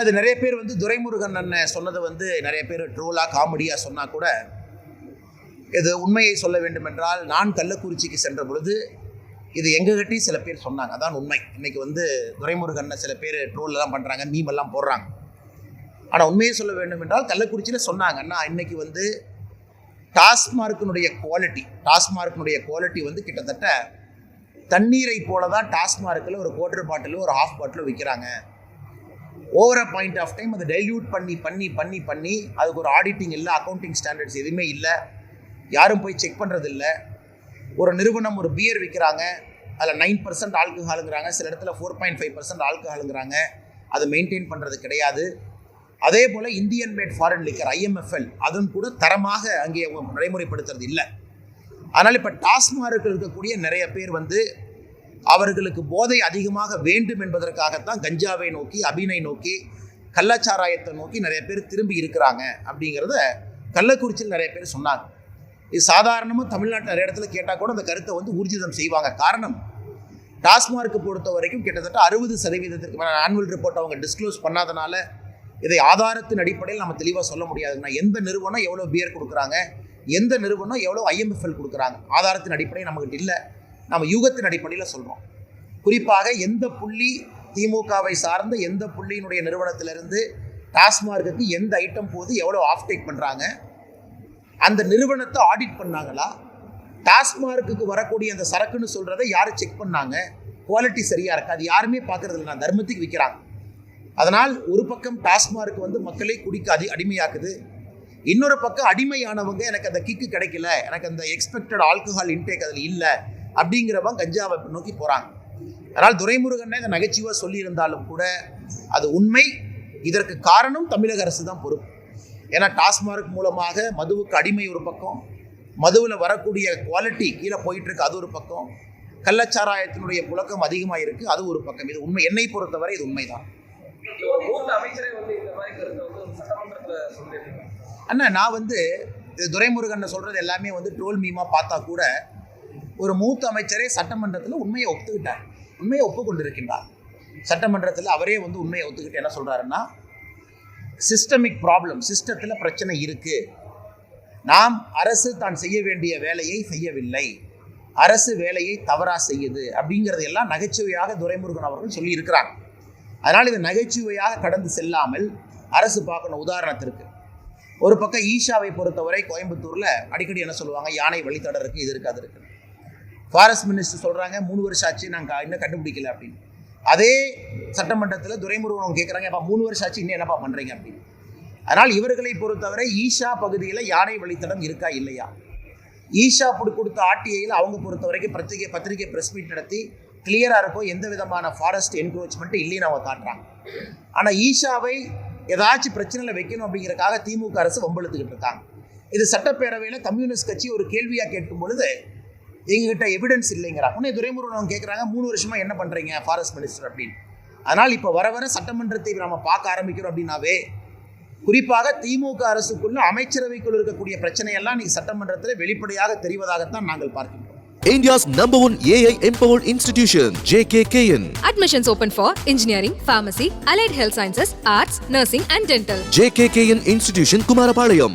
அது நிறைய பேர் வந்து துரைமுருகன் அண்ணன் சொன்னதை வந்து நிறைய பேர் ட்ரோலாக காமெடியாக சொன்னால் கூட இது உண்மையை சொல்ல வேண்டுமென்றால் நான் கள்ளக்குறிச்சிக்கு சென்ற பொழுது இது எங்ககிட்டையும் சில பேர் சொன்னாங்க. அதான் உண்மை. இன்னைக்கு வந்து துரைமுருகன் சில பேர் ட்ரோல்லாம் பண்ணுறாங்க மீமெல்லாம் போடுறாங்க. ஆனால் உண்மையை சொல்ல வேண்டும் என்றால் கள்ளக்குறிச்சியில் சொன்னாங்கன்னா இன்றைக்கி வந்து டாஸ்மார்க்கினுடைய குவாலிட்டி டாஸ்மார்க்கினுடைய குவாலிட்டி வந்து கிட்டத்தட்ட தண்ணீரை போல தான் டாஸ்மார்க்கில் ஒரு குவார்டர் பாட்டிலோ ஒரு ஹாஃப் பாட்டிலோ விற்கிறாங்க ஓவர பாயிண்ட் ஆஃப் டைம் அதை டைல்யூட் பண்ணி பண்ணி பண்ணி பண்ணி அதுக்கு ஒரு ஆடிட்டிங் இல்லை அக்கௌண்டிங் ஸ்டாண்டர்ட்ஸ் எதுவுமே இல்லை. யாரும் போய் செக் பண்ணுறது இல்லை ஒரு நிறுவனம் ஒரு பியர் விற்கிறாங்க அதில் நைன் பர்சன்ட் ஆல்கஹாலுங்கிறாங்க சில இடத்துல ஃபோர் பாயிண்ட் ஃபைவ் பர்சன்ட் ஆல்கஹாலுங்கிறாங்க அதை மெயின்டைன் பண்ணுறது கிடையாது. அதே போல் Indian made foreign liquor IMFL அதுவும் கூட தரமாக அங்கே அவங்க நடைமுறைப்படுத்துறது இல்லை. அதனால் இப்போ டாஸ்மார்க்கில் இருக்கக்கூடிய நிறைய பேர் வந்து அவர்களுக்கு போதை அதிகமாக வேண்டும் என்பதற்காகத்தான் கஞ்சாவை நோக்கி அபினை நோக்கி கள்ளச்சாராயத்தை நோக்கி நிறைய பேர் திரும்பி இருக்கிறாங்க அப்படிங்கிறத கள்ளக்குறிச்சியில் நிறைய பேர் சொன்னாங்க. இது சாதாரணமாக தமிழ்நாட்டில் நிறைய இடத்துல கேட்டால் கூட அந்த கருத்தை வந்து ஊர்ஜிதம் செய்வாங்க. காரணம் டாஸ்மார்க்கு பொறுத்த வரைக்கும் கிட்டத்தட்ட அறுபது சதவீதத்திற்கு ஆனுவல் ரிப்போர்ட் அவங்க டிஸ்க்ளோஸ் பண்ணாதனால இதை ஆதாரத்தின் அடிப்படையில் நம்ம தெளிவாக சொல்ல முடியாதுன்னா எந்த நிறுவனம் எவ்வளோ பியர் கொடுக்குறாங்க எந்த நிறுவனம் எவ்வளோ ஐஎம்எஃப்எல் கொடுக்குறாங்க ஆதாரத்தின் அடிப்படையில் நம்மகிட்ட இல்லை. நம்ம யூகத்தின் அடிப்படையில் சொல்கிறோம் குறிப்பாக எந்த புள்ளி திமுகவை சார்ந்த எந்த புள்ளியினுடைய நிறுவனத்திலிருந்து டாஸ்மார்க்குக்கு எந்த ஐட்டம் போது எவ்வளோ ஆஃப் டேக் பண்ணுறாங்க அந்த நிறுவனத்தை ஆடிட் பண்ணாங்களா? டாஸ்மார்க்குக்கு வரக்கூடிய அந்த சரக்குன்னு சொல்கிறத யார் செக் பண்ணாங்க? குவாலிட்டி சரியாக இருக்கு? அது யாருமே பார்க்குறது இல்லை. நான் தர்மத்துக்கு விற்கிறாங்க அதனால் ஒரு பக்கம் டாஸ்மார்க் வந்து மக்களை குடிக்க அடி அடிமையாக்குது. இன்னொரு பக்கம் அடிமையானவங்க எனக்கு அந்த கிக்கு கிடைக்கல. எனக்கு அந்த எக்ஸ்பெக்டட் ஆல்கஹால் இன்டேக் அதில் இல்லை. அப்படிங்கிறவங்க கஞ்சாவை நோக்கி போகிறாங்க அதனால் துரைமுருகன் இந்த நகைச்சுவாக சொல்லியிருந்தாலும் கூட அது உண்மை. இதற்கு காரணம் தமிழக அரசு தான் பொறுப்பு. ஏன்னா டாஸ்மார்க் மூலமாக மதுவுக்கு அடிமை ஒரு பக்கம் மதுவில் வரக்கூடிய குவாலிட்டி கீழே போயிட்டுருக்கு அது ஒரு பக்கம். கள்ளச்சாராயத்தினுடைய புழக்கம் அதிகமாக இருக்குது அது ஒரு பக்கம். இது உண்மை. என்னை பொறுத்தவரை இது உண்மைதான். அண்ணா நான் வந்து இது துரைமுருகன் சொல்கிறது எல்லாமே வந்து ட்ரோல் மீமாக பார்த்தா கூட ஒரு மூத்த அமைச்சரே சட்டமன்றத்தில் உண்மையை ஒத்துக்கிட்டார் உண்மையை ஒப்புக்கொண்டிருக்கின்றார். சட்டமன்றத்தில் அவரே வந்து உண்மையை ஒத்துக்கிட்டு என்ன சொல்கிறாருன்னா சிஸ்டமிக் ப்ராப்ளம் சிஸ்டத்தில் பிரச்சனை இருக்குது நாம் அரசு தான் செய்ய வேண்டிய வேலையை செய்யவில்லை. அரசு வேலையை தவறாக செய்யுது அப்படிங்கிறது எல்லாம் நகைச்சுவையாக துரைமுருகன் அவர்கள் சொல்லி இருக்கிறாங்க அதனால் இது நகைச்சுவையாக கடந்து செல்லாமல் அரசு பார்க்கணும் உதாரணத்திற்கு. ஒரு பக்கம் ஈஷாவை பொறுத்தவரை கோயம்புத்தூரில் அடிக்கடி என்ன சொல்லுவாங்க யானை வழித்தடருக்கு இது இருக்குது அது இருக்குது. ஃபாரஸ்ட் மினிஸ்டர் சொல்கிறாங்க மூணு வருஷம் ஆச்சு நாங்கள் இன்னும் கண்டுபிடிக்கல அப்படின்னு. அதே சட்டமன்றத்தில் துரைமுருகன் கேட்குறாங்க அப்போ மூணு வருஷம் ஆச்சு இன்னும் என்னப்பா பண்ணுறீங்க அப்படின்னு. அதனால் இவர்களை பொறுத்தவரை ஈஷா பகுதியில் யானை வழித்தடம் இருக்கா இல்லையா? ஈஷா கொடுத்த ஆர்டிஐயில் அவங்க பொறுத்த வரைக்கும் பத்திரிகை பத்திரிகை ப்ரெஸ் மீட் நடத்தி கிளியராக இருக்கும் எந்த விதமான ஃபாரஸ்ட் என்க்ரோச்மெண்ட் இல்லைன்னு அவங்க காட்டுறாங்க. ஆனால் ஈஷாவை ஏதாச்சும் பிரச்சனையில் வைக்கணும் அப்படிங்கிறக்காக திமுக அரசு வம்பெழுத்துக்கிட்டு இருக்காங்க. இது சட்டப்பேரவையில் கம்யூனிஸ்ட் கட்சி ஒரு கேள்வியாக கேட்கும் பொழுது எங்ககிட்ட எவிடன்ஸ் இல்லைங்கிறாங்க உடனே துரைமுருகன் அவங்க கேட்குறாங்க மூணு வருஷமாக என்ன பண்ணுறீங்க ஃபாரஸ்ட் மினிஸ்டர் அப்படின்னு அதனால் இப்போ வர வர சட்டமன்றத்தை நம்ம பார்க்க ஆரம்பிக்கிறோம் அப்படின்னாவே குறிப்பாக திமுக அரசுக்குள்ள அமைச்சரவைக்குள் இருக்கக்கூடிய பிரச்சனையெல்லாம் நீ சட்டமன்றத்தில் வெளிப்படையாக தெரிவதாகத்தான் நாங்கள் பார்க்கின்றோம் India's number one AI empowered institution, JKKN. Admissions open for engineering, pharmacy, allied health sciences, arts, nursing, and dental. JKKN Institution, Kumarapalayam.